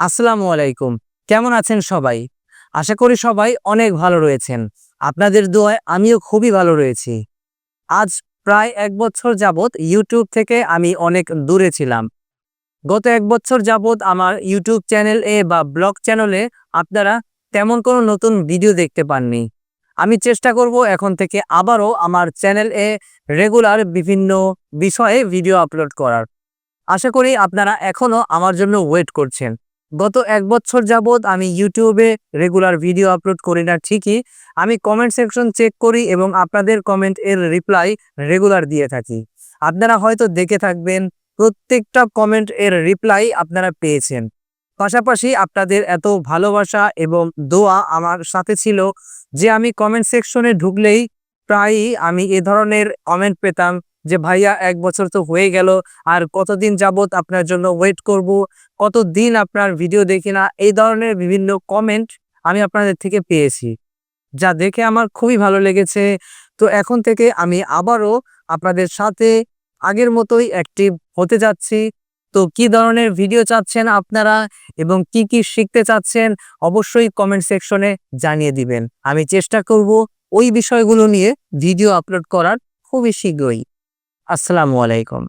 আসসালামু আলাইকুম। কেমন আছেন সবাই? আশা করি সবাই অনেক ভালো রয়েছেন। আপনাদের দোয়ায় আমিও খুবই ভালো রয়েছি। আজ প্রায় এক বছর যাবত ইউটিউব থেকে আমি অনেক দূরে ছিলাম। গত এক বছর যাবত আমার ইউটিউব চ্যানেল এ বা ব্লগ চ্যানেলে আপনারা তেমন কোনো নতুন ভিডিও দেখতে পাননি। আমি চেষ্টা করব এখন থেকে আবারও আমার চ্যানেল এ রেগুলার বিভিন্ন বিষয়ে ভিডিও আপলোড করার। আশা করি আপনারা এখনও আমার জন্য ওয়েট করছেন। গত এক বছর যাবৎ আমি ইউটিউবে রেগুলার ভিডিও আপলোড করি না ঠিকই। আমি কমেন্ট সেকশন চেক করি এবং আপনাদের কমেন্ট এর রিপ্লাই রেগুলার দিয়ে থাকি। আপনারা হয়তো দেখে থাকবেন, প্রত্যেকটা কমেন্ট এর রিপ্লাই আপনারা পেয়েছেন। পাশাপাশি আপনাদের এত ভালোবাসা এবং দোয়া আমার সাথে ছিল যে আমি কমেন্ট সেকশনে ঢুকলেই প্রায়ই আমি এ ধরনের কমেন্ট পেতাম। যে ভাইয়া এক বছর তো হয়ে গেল, আর কতদিন যাবত আপনার জন্য ওয়েট করব, কতদিন আপনার ভিডিও দেখি না, এই ধরনের বিভিন্ন কমেন্ট আমি আপনাদের থেকে পেয়েছি, যা দেখে আমার খুবই ভালো লেগেছে। তো এখন থেকে আমি আবারও আপনাদের সাথে আগের মতোই অ্যাক্টিভ হতে যাচ্ছি। তো কি ধরনের ভিডিও চাচ্ছেন আপনারা এবং কি কি শিখতে চাচ্ছেন, অবশ্যই কমেন্ট সেকশনে জানিয়ে দিবেন। আমি চেষ্টা করব ওই বিষয়গুলো নিয়ে ভিডিও আপলোড করার খুবই শীঘ্রই। আসসালামু আলাইকুম।